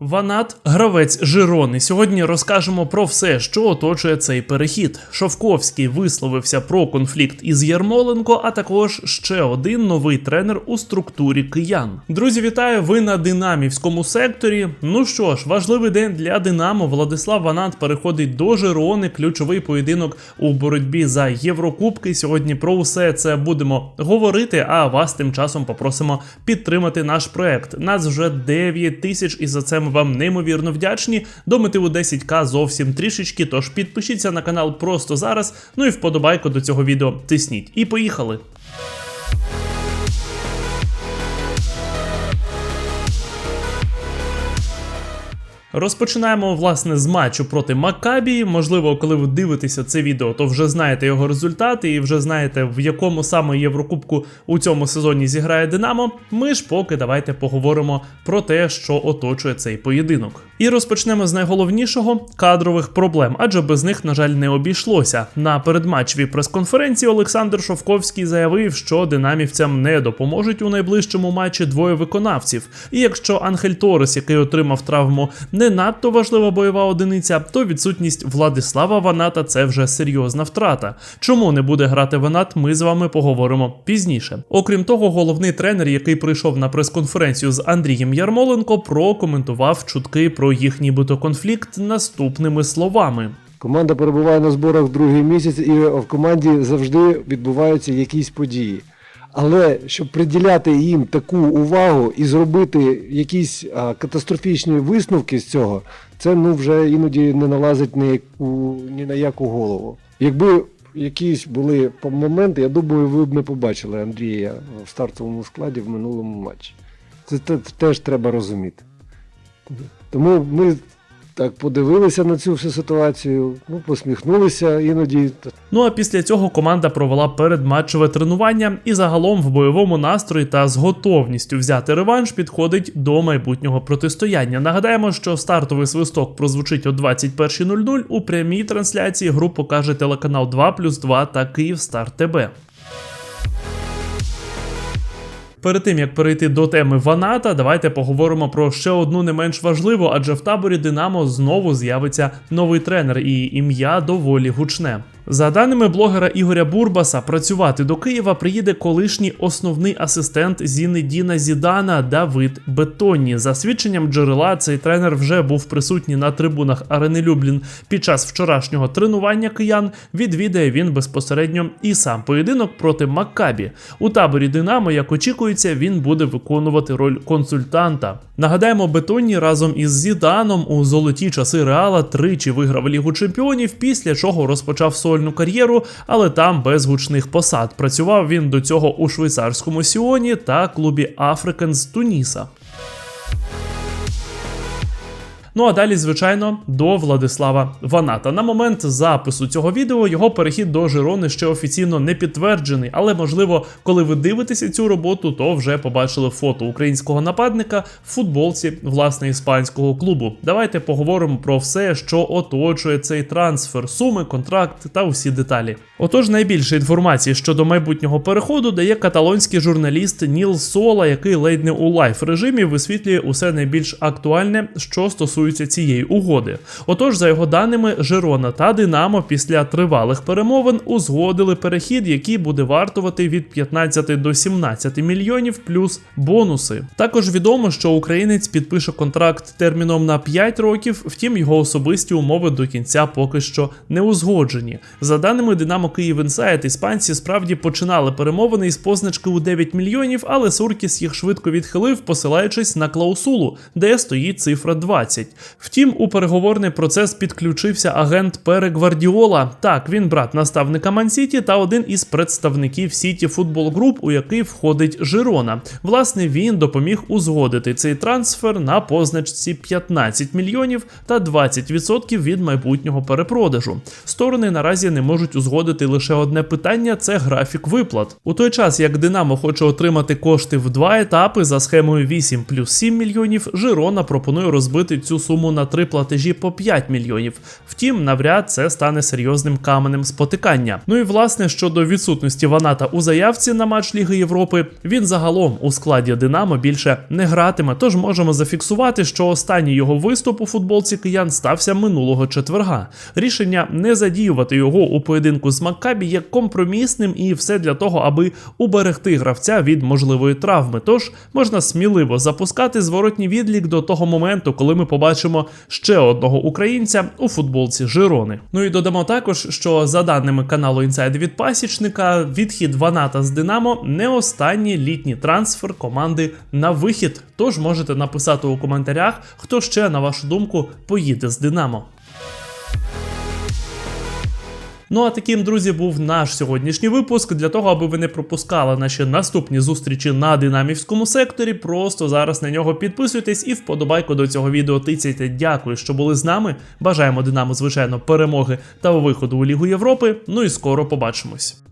Ванат, гравець Жирони. Сьогодні розкажемо про все, що оточує цей перехід. Шовковський висловився про конфлікт із Ярмоленко, а також ще один новий тренер у структурі киян. Друзі, вітаю! Ви на динамівському секторі. Ну що ж, важливий день для Динамо. Владислав Ванат переходить до Жирони. Ключовий поєдинок у боротьбі за Єврокубки. Сьогодні про усе це будемо говорити. А вас тим часом попросимо підтримати наш проект. Нас вже 9 тисяч, і за це ми вам неймовірно вдячні. До мотиву 10к зовсім трішечки. Тож підпишіться на канал просто зараз. Ну і вподобайку до цього відео тисніть. І поїхали. Розпочинаємо власне з матчу проти Макабі. Можливо, коли ви дивитеся це відео, то вже знаєте його результати і вже знаєте, в якому саме Єврокубку у цьому сезоні зіграє Динамо. Ми ж поки давайте поговоримо про те, що оточує цей поєдинок. І розпочнемо з найголовнішого кадрових проблем, адже без них, на жаль, не обійшлося. На передматчевій прес-конференції Олександр Шовковський заявив, що динамівцям не допоможуть у найближчому матчі двоє виконавців. І якщо Анхель Торес, який отримав травму, не надто важлива бойова одиниця, то відсутність Владислава Ваната це вже серйозна втрата. Чому не буде грати Ванат, ми з вами поговоримо пізніше. Окрім того, головний тренер, який прийшов на прес-конференцію з Андрієм Ярмоленко, прокоментував чутки про їх нібито конфлікт наступними словами. Команда перебуває на зборах другий місяць, і в команді завжди відбуваються якісь події. Але щоб приділяти їм таку увагу і зробити якісь а, катастрофічні висновки з цього, це ну вже іноді не налазить ні, ні на яку голову. Якби якісь були моменти, я думаю, ви б не побачили Андрія в стартовому складі в минулому матчі. Це те- теж треба розуміти. Тому ми так подивилися на цю всю ситуацію, ну, посміхнулися іноді. Ну а після цього команда провела передматчеве тренування і загалом в бойовому настрої та з готовністю взяти реванш підходить до майбутнього протистояння. Нагадаємо, що стартовий свисток прозвучить о 21.00. У прямій трансляції гру покаже телеканал 2 плюс 2 та Київстар ТБ. Перед тим як перейти до теми Ваната, давайте поговоримо про ще одну не менш важливу, адже в таборі Динамо знову з'явиться новий тренер, і ім'я доволі гучне. За даними блогера Ігоря Бурбаса, працювати до Києва приїде колишній основний асистент Зінедіна Зідана Давид Бетонні. За свідченням джерела, цей тренер вже був присутній на трибунах Арени Люблін під час вчорашнього тренування киян. Відвідає він безпосередньо і сам поєдинок проти Маккабі. У таборі Динамо, як очікується, він буде виконувати роль консультанта. Нагадаємо, Бетонні разом із Зіданом у золоті часи Реала тричі виграв Лігу Чемпіонів, після чого розпочав сольну кар'єру, але там без гучних посад. Працював він до цього у швейцарському Сіоні та клубі Африкан з Туніса. Ну а далі, звичайно, до Владислава Ваната. На момент запису цього відео його перехід до Жирони ще офіційно не підтверджений, але можливо, коли ви дивитеся цю роботу, то вже побачили фото українського нападника в футболці власне іспанського клубу. Давайте поговоримо про все, що оточує цей трансфер, суми, контракт та усі деталі. Отож, найбільше інформації щодо майбутнього переходу дає каталонський журналіст Ніл Сола, який ледь не у лайф режимі висвітлює усе найбільш актуальне, що стосується цієї угоди. Отож, за його даними, Жирона та Динамо після тривалих перемовин узгодили перехід, який буде вартувати від 15 до 17 мільйонів плюс бонуси. Також відомо, що українець підпише контракт терміном на 5 років, втім його особисті умови до кінця поки що не узгоджені. За даними Динамо Київ Інсайт, іспанці справді починали перемовини із позначки у 9 мільйонів, але Суркіс їх швидко відхилив, посилаючись на клаусулу, де стоїть цифра 20. Втім, у переговорний процес підключився агент Пере Гвардіола. Так, він брат наставника Мансіті та один із представників Сіті Футбол Груп, у який входить Жирона. Власне, він допоміг узгодити цей трансфер на позначці 15 мільйонів та 20% від майбутнього перепродажу. Сторони наразі не можуть узгодити лише одне питання: це графік виплат. У той час, як Динамо хоче отримати кошти в два етапи за схемою 8 плюс 7 мільйонів, Жирона пропонує розбити цю суму на три платежі по 5 мільйонів. Втім, навряд це стане серйозним каменем спотикання. Ну і власне щодо відсутності Ваната у заявці на матч Ліги Європи, він загалом у складі Динамо більше не гратиме. Тож можемо зафіксувати, що останній його виступ у футболці киян стався минулого четверга. Рішення не задіювати його у поєдинку з Маккабі є компромісним і все для того, аби уберегти гравця від можливої травми. Тож можна сміливо запускати зворотній відлік до того моменту, коли ми побачимо ще одного українця у футболці Жирони. Ну і додамо також, що за даними каналу Інсайд від пасічника, відхід Ваната з Динамо не останній літній трансфер команди на вихід. Тож можете написати у коментарях, хто ще на вашу думку поїде з Динамо. Ну а таким, друзі, був наш сьогоднішній випуск. Для того, аби ви не пропускали наші наступні зустрічі на динамівському секторі, просто зараз на нього підписуйтесь і вподобайку до цього відео тицяйте. Дякую, що були з нами. Бажаємо Динамо, звичайно, перемоги та виходу у Лігу Європи. Ну і скоро побачимось.